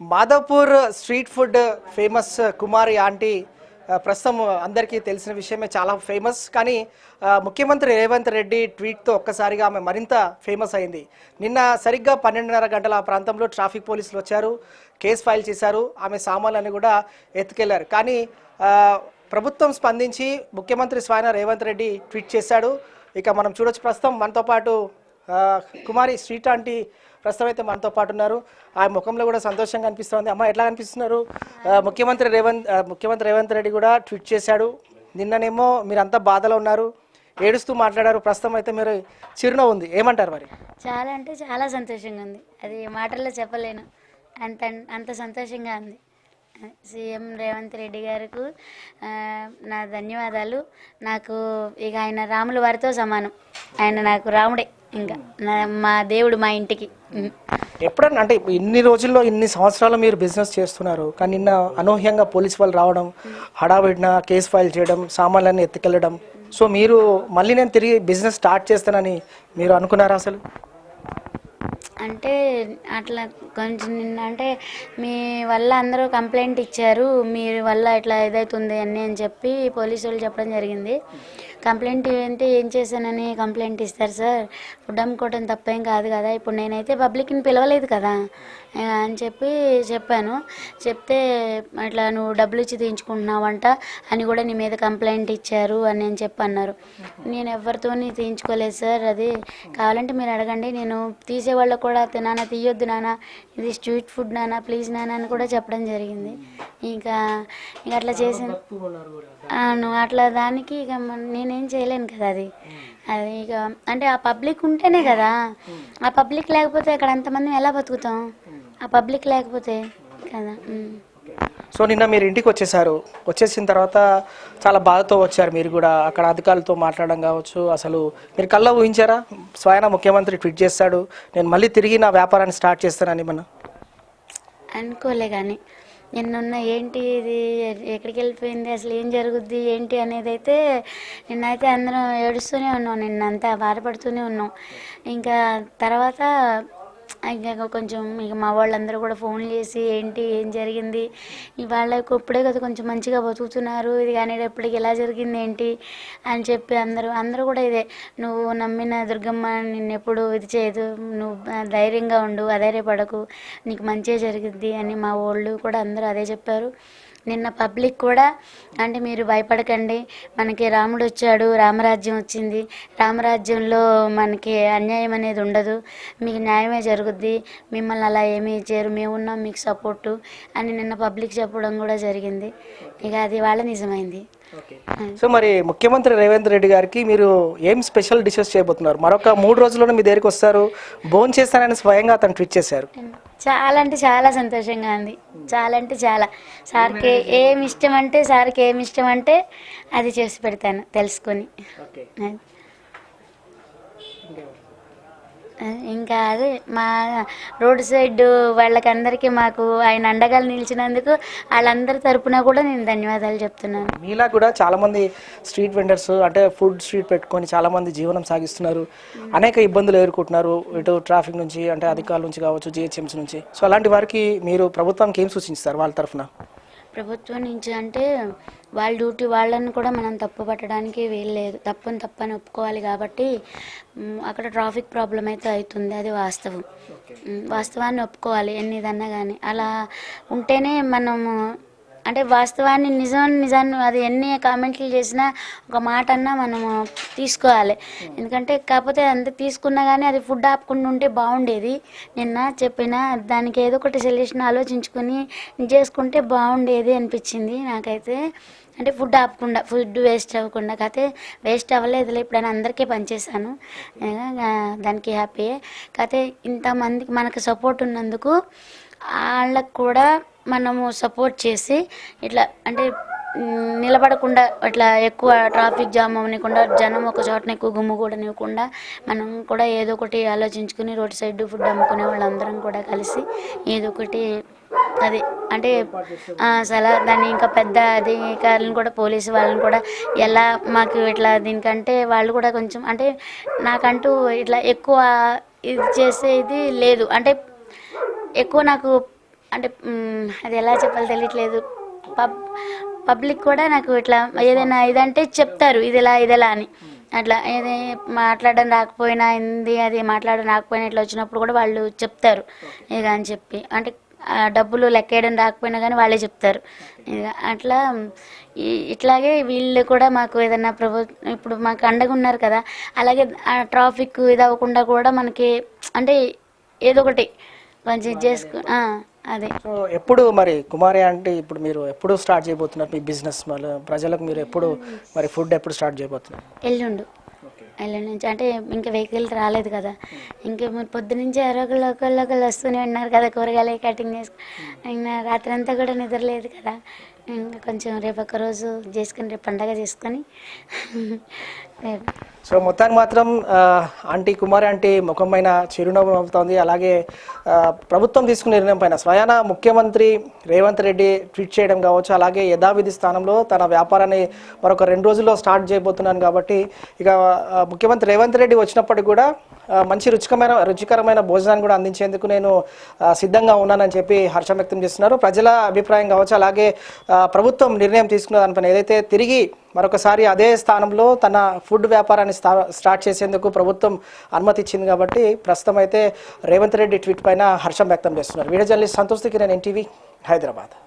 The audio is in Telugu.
Madhavpur street food famous Kumari aunty ప్రస్తుతం అందరికీ తెలిసిన విషయమే చాలా ఫేమస్. కానీ ముఖ్యమంత్రి రేవంత్ రెడ్డి ట్వీట్తో ఒక్కసారిగా ఆమె మరింత ఫేమస్ అయింది. నిన్న సరిగ్గా పన్నెండున్నర గంటల ఆ ప్రాంతంలో ట్రాఫిక్ పోలీసులు వచ్చారు కేసు ఫైల్ చేశారు ఆమె సామాన్లన్నీ కూడా ఎత్తుకెళ్ళారు. కానీ ప్రభుత్వం స్పందించి ముఖ్యమంత్రి స్వయన రేవంత్ రెడ్డి ట్వీట్ చేశాడు. ఇక మనం చూడొచ్చు ప్రస్తుతం మనతో పాటు కుమారి స్ట్రీట్ ఆంటీ ప్రస్తుతం అయితే మనతో పాటు ఉన్నారు. ఆ ముఖంలో కూడా సంతోషంగా అనిపిస్తుంది. అమ్మ ఎట్లా అనిపిస్తున్నారు? ముఖ్యమంత్రి రేవంత్ ముఖ్యమంత్రి రేవంత్ రెడ్డి కూడా ట్వీట్ చేశాడు. నిన్ననేమో మీరంతా బాధలో ఉన్నారు. ఏడుస్తూ మాట్లాడారు. ప్రస్తుతం అయితే మీరు చిరునవ్వు ఉంది. ఏమంటారు మరి? చాలా అంటే చాలా సంతోషంగా ఉంది. అది మాటల్లో చెప్పలేను. అంత అంత సంతోషంగా ఉంది. సీఎం రేవంత్ రెడ్డి గారికి నా ధన్యవాదాలు. నాకు ఇక ఆయన రాముల వారితో సమానం. ఆయన నాకు రాముడే ఇంకా. నా మా దేవుడు మా ఇంటికి. ఎప్పుడన్నా అంటే ఇన్ని రోజుల్లో ఇన్ని సంవత్సరాలు మీరు బిజినెస్ చేస్తున్నారు. కానీ నిన్న అనూహ్యంగా పోలీస్ వాళ్ళు రావడం హడావిడిన కేసు ఫైల్ చేయడం సామాన్లన్నీ ఎత్తుకెళ్ళడం. సో మీరు మళ్ళీ నేను తిరిగి బిజినెస్ స్టార్ట్ చేస్తానని మీరు అనుకున్నారా అసలు? అంటే అట్లా కొంచెం నిన్న అంటే మీ వల్ల అందరూ కంప్లైంట్ ఇచ్చారు మీ వల్ల ఇట్లా ఇదవుతుంది అని అని చెప్పి పోలీసు వాళ్ళు చెప్పడం జరిగింది. కంప్లైంట్ ఏంటి ఏం చేశానని కంప్లైంట్ ఇస్తారు సార్. ఫుడ్ అమ్ముకోవడం తప్పేం కాదు కదా. ఇప్పుడు నేనైతే పబ్లిక్ని పిలవలేదు కదా. అని చెప్పి చెప్పాను. చెప్తే అట్లా నువ్వు డబ్బులు ఇచ్చి తీయించుకుంటున్నావంట అని కూడా నీ మీద కంప్లైంట్ ఇచ్చారు అని అని చెప్పి అన్నారు. నేను ఎవరితోని తీయించుకోలేదు సార్ అది. కావాలంటే మీరు అడగండి. నేను తీసేవాళ్ళకు కూడా నాన్న తీయొద్దు నాన్న ఇది స్ట్రీట్ ఫుడ్ నాన్న ప్లీజ్ నాన్న అని కూడా చెప్పడం జరిగింది. ఇంకా ఇంకా అట్లా చేసిన అట్లా దానికి ఇక మన- నేనేం చేయలేను కదా అది. అది ఇక అంటే ఆ పబ్లిక్ ఉంటేనే కదా. ఆ పబ్లిక్ లేకపోతే అక్కడ అంతమంది ఎలా బతుకుతాం? ఆ పబ్లిక్ లేకపోతే కదా. సో నిన్న మీరు ఇంటికి వచ్చేసారు. వచ్చేసిన తర్వాత చాలా బాధతో వచ్చారు మీరు కూడా. అక్కడ అధికారులతో మాట్లాడడం కావచ్చు అసలు మీరు కళ్ళ ఊహించారా? స్వయాన ముఖ్యమంత్రి ట్వీట్ చేస్తాడు నేను మళ్ళీ తిరిగి నా వ్యాపారాన్ని స్టార్ట్ చేస్తానని మన అనుకోలే కానీ నిన్నున్న ఏంటి ఇది? ఎక్కడికి వెళ్ళిపోయింది? అసలు ఏం జరుగుద్ది? ఏంటి అనేది అయితే నిన్నైతే అందరం ఏడుస్తూనే ఉన్నాం. నిన్నంతా బాధపడుతూనే ఉన్నాం. ఇంకా తర్వాత ఇంకా కొంచెం ఇక మా వాళ్ళందరూ కూడా ఫోన్ చేసి ఏంటి ఏం జరిగింది? వాళ్ళకు ఇప్పుడే కదా కొంచెం మంచిగా బతుకుతున్నారు. ఇది కానీ ఎప్పటికి ఎలా జరిగింది ఏంటి అని చెప్పి అందరూ అందరూ కూడా ఇదే. నువ్వు నమ్మిన దుర్గమ్మ నిన్నెప్పుడు ఇది చేయదు. నువ్వు ధైర్యంగా ఉండు అధైర్యపడకు. నీకు మంచిగా జరిగింది అని మా వాళ్ళు కూడా అందరూ అదే చెప్పారు. నిన్న పబ్లిక్ కూడా అంటే మీరు భయపడకండి. మనకి రాముడు వచ్చాడు రామరాజ్యం వచ్చింది. రామరాజ్యంలో మనకి అన్యాయం అనేది ఉండదు. మీకు న్యాయమే జరుగుద్ది. మిమ్మల్ని అలా ఏమీ చేయరు. మేము ఉన్నాం మీకు సపోర్టు అని నిన్న పబ్లిక్ చెప్పడం కూడా జరిగింది. ఇక అది వాళ్ళ నిజమైంది. సో మరి ముఖ్యమంత్రి రేవంత్ రెడ్డి గారికి మీరు ఏం స్పెషల్ డిషెస్ చేయబోతున్నారు? మరొక మూడు రోజుల్లోనే మీ దగ్గరికి వస్తారు. భోజనం చేస్తానని స్వయంగా అతను ట్వీట్ చేశారు. చాలా అంటే చాలా సంతోషంగా ఉంది. చాలా అంటే చాలా. సార్కి ఏమి ఇష్టం అంటే సార్కి ఏమి ఇష్టం అంటే అది చేసి పెడతాను తెలుసుకొని. ఇంకా అదే మా రోడ్ సైడ్ వాళ్ళకందరికీ మాకు ఆయన అండగా నిలిచినందుకు వాళ్ళందరి తరపున కూడా నేను ధన్యవాదాలు చెప్తున్నాను. మీలా కూడా చాలామంది స్ట్రీట్ వెండర్స్ అంటే ఫుడ్ స్ట్రీట్ పెట్టుకొని చాలామంది జీవనం సాగిస్తున్నారు. అనేక ఇబ్బందులు ఎదుర్కొంటున్నారు. ఇటు ట్రాఫిక్ నుంచి అంటే అధికారుల నుంచి కావచ్చు జిహెచ్ఎంసీ నుంచి. సో అలాంటి వారికి మీరు ప్రభుత్వానికి ఏం సూచిస్తారు వాళ్ళ తరఫున? ప్రభుత్వం నుంచి అంటే వాళ్ళ డ్యూటీ వాళ్ళని కూడా మనం తప్పు పట్టడానికి వీల్లేదు తప్పుని తప్పని ఒప్పుకోవాలి కాబట్టి అక్కడ ట్రాఫిక్ ప్రాబ్లం అయితే అవుతుంది. అది వాస్తవం. వాస్తవాన్ని ఒప్పుకోవాలి ఎన్నిదన్నా కానీ అలా ఉంటేనే మనము అంటే వాస్తవాన్ని నిజం నిజాన్ని అది ఎన్ని కామెంట్లు చేసినా ఒక మాట అన్నా మనము తీసుకోవాలి. ఎందుకంటే కాకపోతే అంత తీసుకున్నా కానీ అది ఫుడ్ ఆపకుండా ఉంటే బాగుండేది. నిన్న చెప్పిన దానికి ఏదో ఒకటి సొల్యూషన్ ఆలోచించుకొని చేసుకుంటే బాగుండేది అనిపించింది నాకైతే. అంటే ఫుడ్ ఆపకుండా ఫుడ్ వేస్ట్ అవ్వకుండా కాకపోతే వేస్ట్ అవ్వలేదు ఇప్పుడైనా అందరికీ పనిచేశాను. దానికి హ్యాపీయే. కాకపోతే ఇంతమందికి మనకు సపోర్ట్ ఉన్నందుకు వాళ్ళకు కూడా మనము సపోర్ట్ చేసి ఇట్లా అంటే నిలబడకుండా ఇట్లా ఎక్కువ ట్రాఫిక్ జామ్ అవ్వకుండా జనం ఒక చోటన ఎక్కువ గుమ్ము కూడా నివ్వకుండా మనం కూడా ఏదో ఒకటి ఆలోచించుకుని రోడ్ సైడ్ ఫుడ్ అమ్ముకునే వాళ్ళందరం కూడా కలిసి ఏదో ఒకటి అది అంటే సలా దాన్ని ఇంకా పెద్ద అధికారులను కూడా పోలీసు వాళ్ళని కూడా ఎలా మాకు ఇట్లా దీనికంటే వాళ్ళు కూడా కొంచెం అంటే నాకంటూ ఇట్లా ఎక్కువ ఇది చేసేది లేదు. అంటే ఎక్కువ నాకు అంటే అది ఎలా చెప్పాలో తెలియట్లేదు. పబ్ పబ్లిక్ కూడా నాకు ఇట్లా ఏదైనా ఇదంటే చెప్తారు ఇది ఎలా ఇది ఎలా అని. అట్లా ఏది మాట్లాడడం రాకపోయినా ఏంది అది మాట్లాడడం రాకపోయినా ఇట్లా వచ్చినప్పుడు కూడా వాళ్ళు చెప్తారు. ఇక అని చెప్పి. అంటే డబ్బులు లెక్కేయడం రాకపోయినా కానీ వాళ్ళే చెప్తారు. ఇక అట్లా ఇట్లాగే వీళ్ళు కూడా మాకు ఏదైనా ప్రభు ఇప్పుడు మాకు అండగా ఉన్నారు కదా అలాగే ట్రాఫిక్ ఇది అవ్వకుండా కూడా మనకి అంటే ఏదో ఒకటి కొంచెం ఇది చేసుకు అదే. సో ఎప్పుడు మరి కుమారి అంటే ఇప్పుడు మీరు ఎప్పుడు స్టార్ట్ చేయబోతున్నారు మీ బిజినెస్ ప్రజలకు మీరు ఎప్పుడు మరి ఫుడ్ ఎప్పుడు స్టార్ట్ చేయబోతున్నారు? ఎల్లుండు. ఎల్లుండి నుంచి అంటే ఇంకా వెహికల్ రాలేదు కదా. ఇంకా మీరు పొద్దు నుంచి ఒకళ్ళు ఒకళ్ళు ఒకళ్ళు వస్తూనే ఉన్నారు కదా కూరగాయలు కటింగ్ చేసుకు ఇంకా రాత్రి అంతా కూడా నిద్ర లేదు కదా. కొంచెం రేపు ఒక రోజు చేసుకుని రేపు పండగ చేసుకొని. సో మొత్తానికి మాత్రం ఆంటీ కుమారి ఆంటీ ముఖమైన చిరునవ్వు నవ్వుతోంది. అలాగే ప్రభుత్వం తీసుకున్న నిర్ణయం పైన స్వయాన ముఖ్యమంత్రి రేవంత్ రెడ్డి ట్వీట్ చేయడం కావచ్చు అలాగే యథావిధి స్థానంలో తన వ్యాపారాన్ని మరొక రెండు రోజుల్లో స్టార్ట్ చేయబోతున్నాను కాబట్టి ఇక ముఖ్యమంత్రి రేవంత్ రెడ్డి వచ్చినప్పటికి కూడా మంచి రుచికరమైన రుచికరమైన భోజనాన్ని కూడా అందించేందుకు నేను సిద్ధంగా ఉన్నానని చెప్పి హర్షం వ్యక్తం చేస్తున్నారు. ప్రజల అభిప్రాయం కావచ్చు అలాగే ప్రభుత్వం నిర్ణయం తీసుకున్న దానిపైన ఏదైతే తిరిగి మరొకసారి అదే స్థానంలో తన ఫుడ్ వ్యాపారాన్ని స్థా స్టార్ట్ చేసేందుకు ప్రభుత్వం అనుమతి ఇచ్చింది కాబట్టి ప్రస్తుతం అయితే రేవంత్ రెడ్డి ట్వీట్ పైన హర్షం వ్యక్తం చేస్తున్నారు. వీడియో జర్నలిస్ట్ సంతోష్ నేను ఎన్టీవీ హైదరాబాద్.